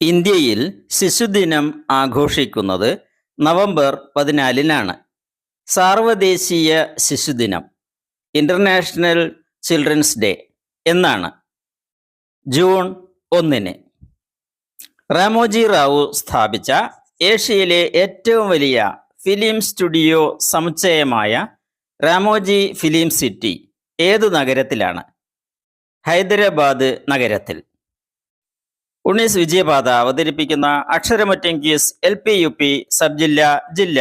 ഇന്ത്യയിൽ ശിശുദിനം ആഘോഷിക്കുന്നത് നവംബർ പതിനാലിനാണ്. സാർവദേശീയ ശിശുദിനം ഇന്റർനാഷണൽ ചിൽഡ്രൻസ് ഡേ എന്നാണ്. ജൂൺ ഒന്നിന്. റാമോജി റാവു സ്ഥാപിച്ച ഏഷ്യയിലെ ഏറ്റവും വലിയ ഫിലിം സ്റ്റുഡിയോ സമുച്ചയമായ റാമോജി ഫിലിം സിറ്റി ഏതു നഗരത്തിലാണ്? ഹൈദരാബാദ് നഗരത്തിൽ. ഉണ്ണീസ് വിജയപാത അവതരിപ്പിക്കുന്ന Aksharamuttam quiz L P U P sub ജില്ല ജില്ല.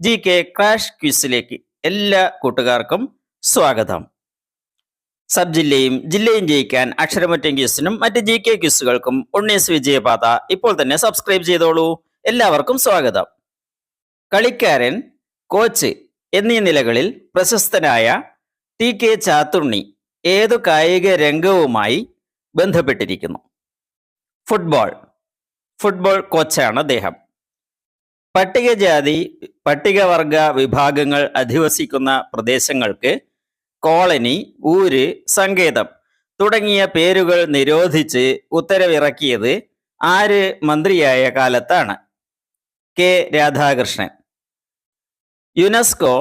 ജി കെ ക്രാഷ് ക്യൂസിലേക്ക് എല്ലാ കൂട്ടുകാർക്കും സ്വാഗതം. സബ് ജില്ലയും ജില്ലയും ജയിക്കാൻ അക്ഷരമറ്റം ക്യൂസിനും മറ്റ് ജി കെ ക്യൂസുകൾക്കും ഉണ്ണീസ് വിജയപാത ഇപ്പോൾ തന്നെ സബ്സ്ക്രൈബ് ചെയ്തോളൂ. എല്ലാവർക്കും സ്വാഗതം. കളിക്കാരൻ കോച്ച് എന്നീ നിലകളിൽ പ്രശസ്തനായ ടി കെ ചാത്തുണ്ണി ഏതു കായിക രംഗവുമായി ബന്ധപ്പെട്ടിരിക്കുന്നു? ഫുട്ബോൾ ഫുട്ബോൾ കോച്ചാണ് അദ്ദേഹം. പട്ടികജാതി പട്ടികവർഗ വിഭാഗങ്ങൾ അധിവസിക്കുന്ന പ്രദേശങ്ങൾക്ക് കോളനി ഊര് സങ്കേതം തുടങ്ങിയ പേരുകൾ നിരോധിച്ച് ഉത്തരവിറക്കിയത് ആര് മന്ത്രിയായ കാലത്താണ്. കെ. രാധാകൃഷ്ണൻ. യുനെസ്കോ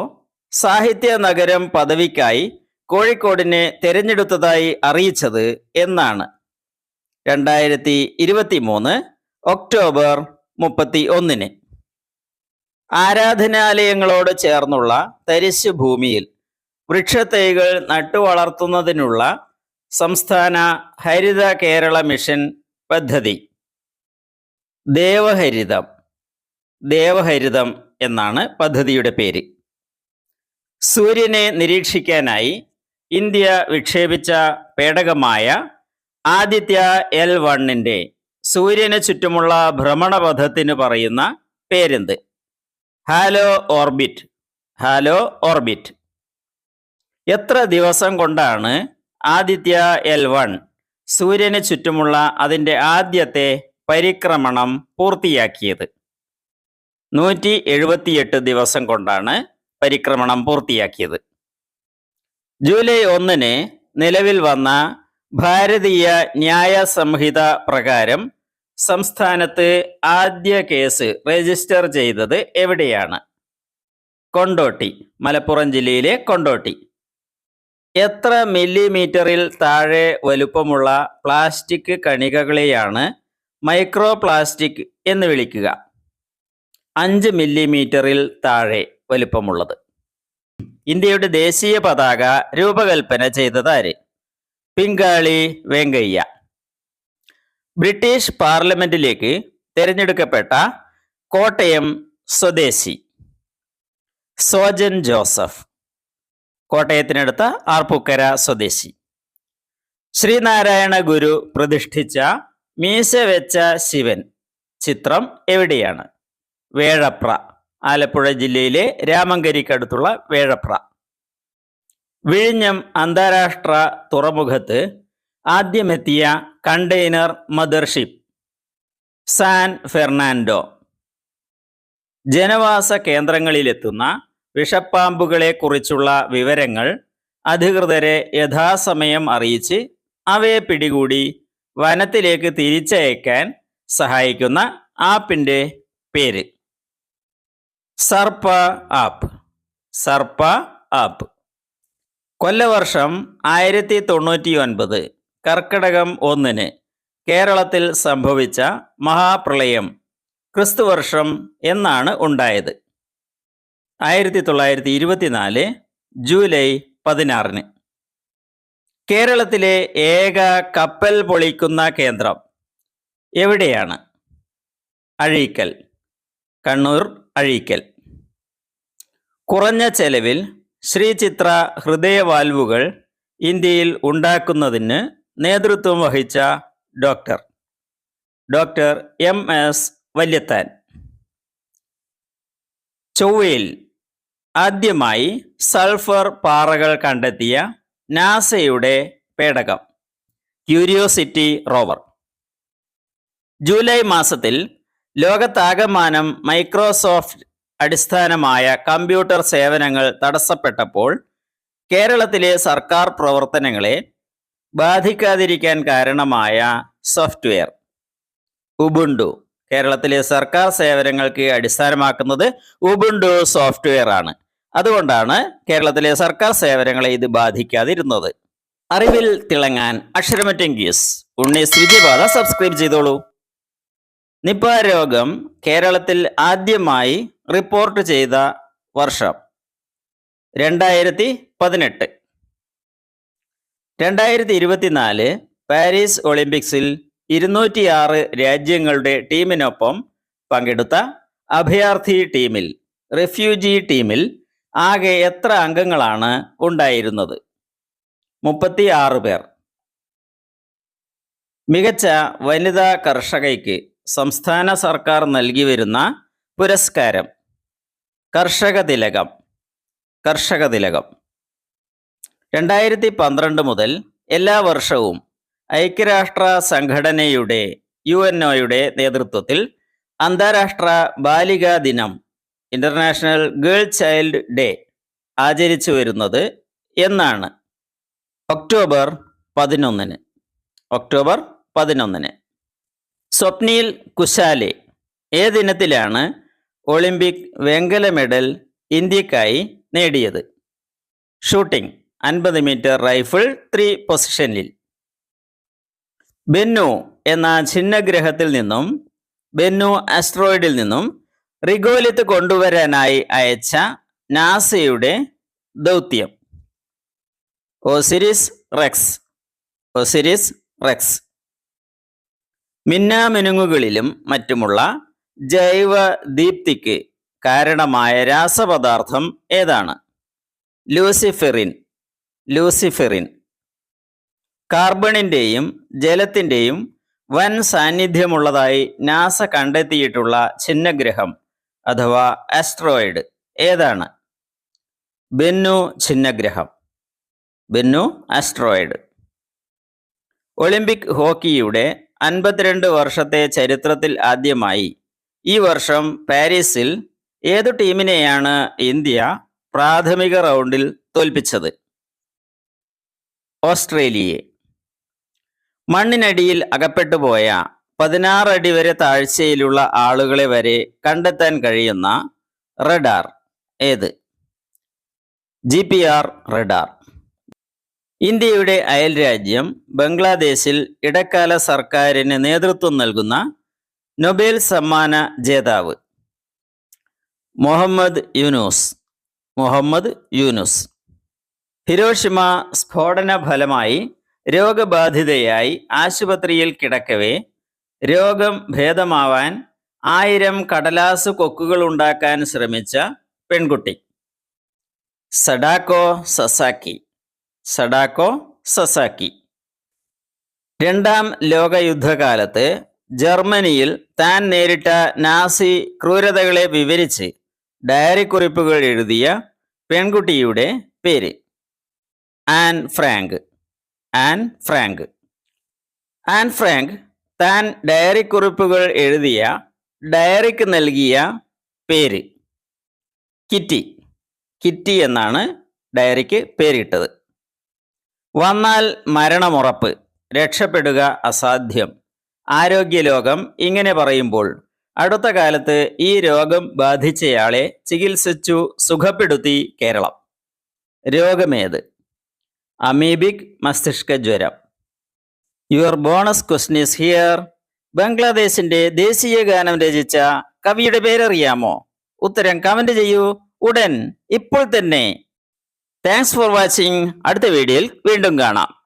സാഹിത്യ നഗരം പദവിക്കായി കോഴിക്കോടിനെ തിരഞ്ഞെടുത്തതായി അറിയിച്ചത് എന്നാണ്. രണ്ടായിരത്തി ഇരുപത്തി മൂന്ന് ഒക്ടോബർ മുപ്പത്തി ഒന്നിന് ആരാധനാലയങ്ങളോട് ചേർന്നുള്ള തരിശു ഭൂമിയിൽ വൃക്ഷത്തൈകൾ നട്ടുവളർത്തുന്നതിനുള്ള സംസ്ഥാന ഹരിത കേരള മിഷൻ പദ്ധതി. ദേവഹരിതം ദേവഹരിതം എന്നാണ് പദ്ധതിയുടെ പേര്. സൂര്യനെ നിരീക്ഷിക്കാനായി ഇന്ത്യ വിക്ഷേപിച്ച പേടകമായ ആദിത്യ എൽ വണ്ണിന്റെ സൂര്യന് ചുറ്റുമുള്ള ഭ്രമണപഥത്തിന് പറയുന്ന പേരെന്ത്? ഹാലോ ഓർബിറ്റ് ഹാലോ ഓർബിറ്റ് എത്ര ദിവസം കൊണ്ടാണ് ആദിത്യ എൽ വൺ സൂര്യന് ചുറ്റുമുള്ള അതിന്റെ ആദ്യത്തെ പരിക്രമണം പൂർത്തിയാക്കിയത്? നൂറ്റി എഴുപത്തിയെട്ട് ദിവസം കൊണ്ടാണ് പരിക്രമണം പൂർത്തിയാക്കിയത്. ജൂലൈ ഒന്നിന് നിലവിൽ വന്ന ഭാരതീയ ന്യായ സംഹിത പ്രകാരം സംസ്ഥാനത്ത് ആദ്യ കേസ് രജിസ്റ്റർ ചെയ്തത് എവിടെയാണ്? കൊണ്ടോട്ടി മലപ്പുറം ജില്ലയിലെ കൊണ്ടോട്ടി. എത്ര മില്ലിമീറ്ററിൽ താഴെ വലുപ്പമുള്ള പ്ലാസ്റ്റിക് കണികകളെയാണ് മൈക്രോ പ്ലാസ്റ്റിക് എന്ന് വിളിക്കുക. അഞ്ച് മില്ലിമീറ്ററിൽ താഴെ വലുപ്പമുള്ളത്. ഇന്ത്യയുടെ ദേശീയ പതാക രൂപകൽപ്പന ചെയ്തതാര് പിങ്കാളി വെങ്കയ്യ. ബ്രിട്ടീഷ് പാർലമെന്റിലേക്ക് തിരഞ്ഞെടുക്കപ്പെട്ട കോട്ടയം സ്വദേശി സോജൻ ജോസഫ് കോട്ടയത്തിനടുത്ത ആർപ്പൂക്കര സ്വദേശി. ശ്രീനാരായണ ഗുരു പ്രതിഷ്ഠിച്ച മീശ വെച്ച ശിവൻ ചിത്രം എവിടെയാണ്? വേഴപ്ര ആലപ്പുഴ ജില്ലയിലെ രാമങ്കരിക്കടുത്തുള്ള വേഴപ്ര. വിഴിഞ്ഞം അന്താരാഷ്ട്ര തുറമുഖത്ത് ആദ്യമെത്തിയ കണ്ടെയ്നർ മദർഷിപ്പ് സാൻ ഫെർണാൻഡോ ജനവാസ കേന്ദ്രങ്ങളിലെത്തുന്ന വിഷപ്പാമ്പുകളെ കുറിച്ചുള്ള വിവരങ്ങൾ അധികൃതരെ യഥാസമയം അറിയിച്ച് അവയെ പിടികൂടി വനത്തിലേക്ക് തിരിച്ചയക്കാൻ സഹായിക്കുന്ന ആപ്പിന്റെ പേര്. സർപ്പ ആപ്പ്. സർപ്പ ആപ്പ്. കൊല്ലവർഷം ആയിരത്തി തൊണ്ണൂറ്റി ഒൻപത് കർക്കിടകം ഒന്നിന് കേരളത്തിൽ സംഭവിച്ച മഹാപ്രളയം ക്രിസ്തുവർഷം എന്നാണ് ഉണ്ടായത്. ആയിരത്തി തൊള്ളായിരത്തി ഇരുപത്തിനാല് ജൂലൈ പതിനാറിന്. കേരളത്തിലെ ഏക കപ്പൽ പൊളിക്കുന്ന കേന്ദ്രം എവിടെയാണ്? അഴീക്കൽ കണ്ണൂർ അഴീക്കൽ. കുറഞ്ഞ ചെലവിൽ ശ്രീചിത്ര ഹൃദയവാൽവുകൾ ഇന്ത്യയിൽ ഉണ്ടാക്കുന്നതിന് നേതൃത്വം വഹിച്ച doctor. Doctor M S Valiathan. ചൊവ്വയിൽ ആദ്യമായി സൾഫർ പാറകൾ കണ്ടെത്തിയ നാസയുടെ പേടകം ക്യൂരിയോസിറ്റി റോവർ. ജൂലൈ മാസത്തിൽ ലോകത്താകമാനം മൈക്രോസോഫ്റ്റ് അടിസ്ഥാനമായ കമ്പ്യൂട്ടർ സേവനങ്ങൾ തടസ്സപ്പെട്ടപ്പോൾ കേരളത്തിലെ സർക്കാർ പ്രവർത്തനങ്ങളെ ബാധിക്കാതിരിക്കാൻ കാരണമായ സോഫ്റ്റ്വെയർ. ഉബുണ്ടു. കേരളത്തിലെ സർക്കാർ സേവനങ്ങൾക്ക് അടിസ്ഥാനമാക്കുന്നത് ഉബുണ്ടു സോഫ്റ്റ്വെയർ ആണ്. അതുകൊണ്ടാണ് കേരളത്തിലെ സർക്കാർ സേവനങ്ങളെ ഇത് ബാധിക്കാതിരുന്നത്. അറിവിൽ തിളങ്ങാൻ അക്ഷരമറ്റെങ്കീസ് ഉണ്ണി സ്ഥിതിപാത സബ്സ്ക്രൈബ് ചെയ്തോളൂ. നിപ രോഗം കേരളത്തിൽ ആദ്യമായി റിപ്പോർട്ട് ചെയ്ത വർഷം രണ്ടായിരത്തി പതിനെട്ട് രണ്ടായിരത്തി ഇരുപത്തിനാല് പാരീസ് ഒളിമ്പിക്സിൽ ഇരുന്നൂറ്റിയാറ് രാജ്യങ്ങളുടെ ടീമിനൊപ്പം പങ്കെടുത്ത അഭയാർത്ഥി ടീമിൽ റെഫ്യൂജി ടീമിൽ ആകെ എത്ര അംഗങ്ങളാണ് ഉണ്ടായിരുന്നത്? മുപ്പത്തി ആറ് പേർ. മികച്ച വനിതാ കർഷകയ്ക്ക് സംസ്ഥാന സർക്കാർ നൽകി വരുന്ന പുരസ്കാരം കർഷക തിലകം കർഷക തിലകം രണ്ടായിരത്തി പന്ത്രണ്ട് മുതൽ എല്ലാ വർഷവും ഐക്യരാഷ്ട്ര സംഘടനയുടെ യു എൻ ഒയുടെ നേതൃത്വത്തിൽ അന്താരാഷ്ട്ര ബാലികാ ദിനം ഇന്റർനാഷണൽ ഗേൾ ചൈൽഡ് ഡേ ആചരിച്ചു വരുന്നത് എന്നാണ്. ഒക്ടോബർ പതിനൊന്നിന് ഒക്ടോബർ പതിനൊന്നിന്. സ്വപ്നിൽ കുശാലെ ഏതിനത്തിലാണ് ഒളിമ്പിക് വെങ്കല മെഡൽ ഇന്ത്യക്കായി നേടിയത്. ഷൂട്ടിംഗ് അൻപത് മീറ്റർ റൈഫിൾ ത്രീ പൊസിഷനിൽ. ബെന്നു എന്ന ഛിന്നഗ്രഹത്തിൽ നിന്നും ബെന്നു ആസ്ട്രോയിഡിൽ നിന്നും റിഗോലിത്ത് കൊണ്ടുവരാനായി അയച്ച നാസയുടെ ദൗത്യം. Osiris Rex Osiris Rex. മിന്നാമിനുങ്ങുകളിലും മറ്റുമുള്ള ജൈവ ദീപ്തിക്ക് കാരണമായ രാസപദാർത്ഥം ഏതാണ്? ലൂസിഫെറിൻ. ലൂസിഫെറിൻ. കാർബണിന്റെയും ജലത്തിന്റെയും വൻ സാന്നിധ്യമുള്ളതായി നാസ കണ്ടെത്തിയിട്ടുള്ള ഛിന്നഗ്രഹം അഥവാ ആസ്ട്രോയിഡ് ഏതാണ്? ബെന്നു ഛിന്നഗ്രഹം. ബെന്നു ആസ്ട്രോയിഡ് ഒളിമ്പിക് ഹോക്കിയുടെ അൻപത്തിരണ്ട് വർഷത്തെ ചരിത്രത്തിൽ ആദ്യമായി ഈ വർഷം പാരീസിൽ ഏതു ടീമിനെയാണ് ഇന്ത്യ പ്രാഥമിക റൗണ്ടിൽ തോൽപ്പിച്ചത്? ഓസ്ട്രേലിയയെ. മണ്ണിനടിയിൽ അകപ്പെട്ടുപോയ പതിനാറ് അടി വരെ താഴ്ചയിലുള്ള ആളുകളെ വരെ കണ്ടെത്താൻ കഴിയുന്ന റഡാർ ഏത്? G P R radar. ഇന്ത്യയുടെ അയൽ രാജ്യം ബംഗ്ലാദേശിൽ ഇടക്കാല സർക്കാരിന് നേതൃത്വം നൽകുന്ന നൊബേൽ സമ്മാന ജേതാവ് മുഹമ്മദ് യൂനൂസ് മുഹമ്മദ് യൂനുസ്. ഹിരോഷിമ സ്ഫോടന ഫലമായി രോഗബാധിതയായി ആശുപത്രിയിൽ കിടക്കവേ രോഗം ഭേദമാവാൻ ആയിരം കടലാസ് കൊക്കുകൾ ഉണ്ടാക്കാൻ ശ്രമിച്ച പെൺകുട്ടി. Sadako Sasaki Sadako Sasaki. രണ്ടാം ലോകയുദ്ധകാലത്ത് ജർമ്മനിയിൽ താൻ നേരിട്ട നാസി ക്രൂരതകളെ വിവരിച്ച് ഡയറി കുറിപ്പുകൾ എഴുതിയ പെൺകുട്ടിയുടെ പേര്. Anne Frank. Anne Frank. Anne Frank താൻ ഡയറി കുറിപ്പുകൾ എഴുതിയ ഡയറിക്ക് നൽകിയ പേര്. കിറ്റി. കിറ്റി എന്നാണ് ഡയറിക്ക് പേരിട്ടത്. വന്നാൽ മരണമുറപ്പ്. രക്ഷപ്പെടുക അസാധ്യം. ആരോഗ്യലോകം ഇങ്ങനെ പറയുമ്പോൾ അടുത്ത കാലത്ത് ഈ രോഗം ബാധിച്ചയാളെ ചികിത്സിച്ചു സുഖപ്പെടുത്തി കേരളം. രോഗമേത്? അമീബിക് മസ്തിഷ്ക ജ്വരം. Your bonus question is here ബംഗ്ലാദേശിന്റെ ദേശീയ ഗാനം രചിച്ച കവിയുടെ പേരറിയാമോ? ഉത്തരം കമന്റ് ചെയ്യൂ. ഉടൻ ഇപ്പോൾ തന്നെ. താങ്ക്സ് ഫോർ വാച്ചിങ് അടുത്ത വീഡിയോയിൽ വീണ്ടും കാണാം.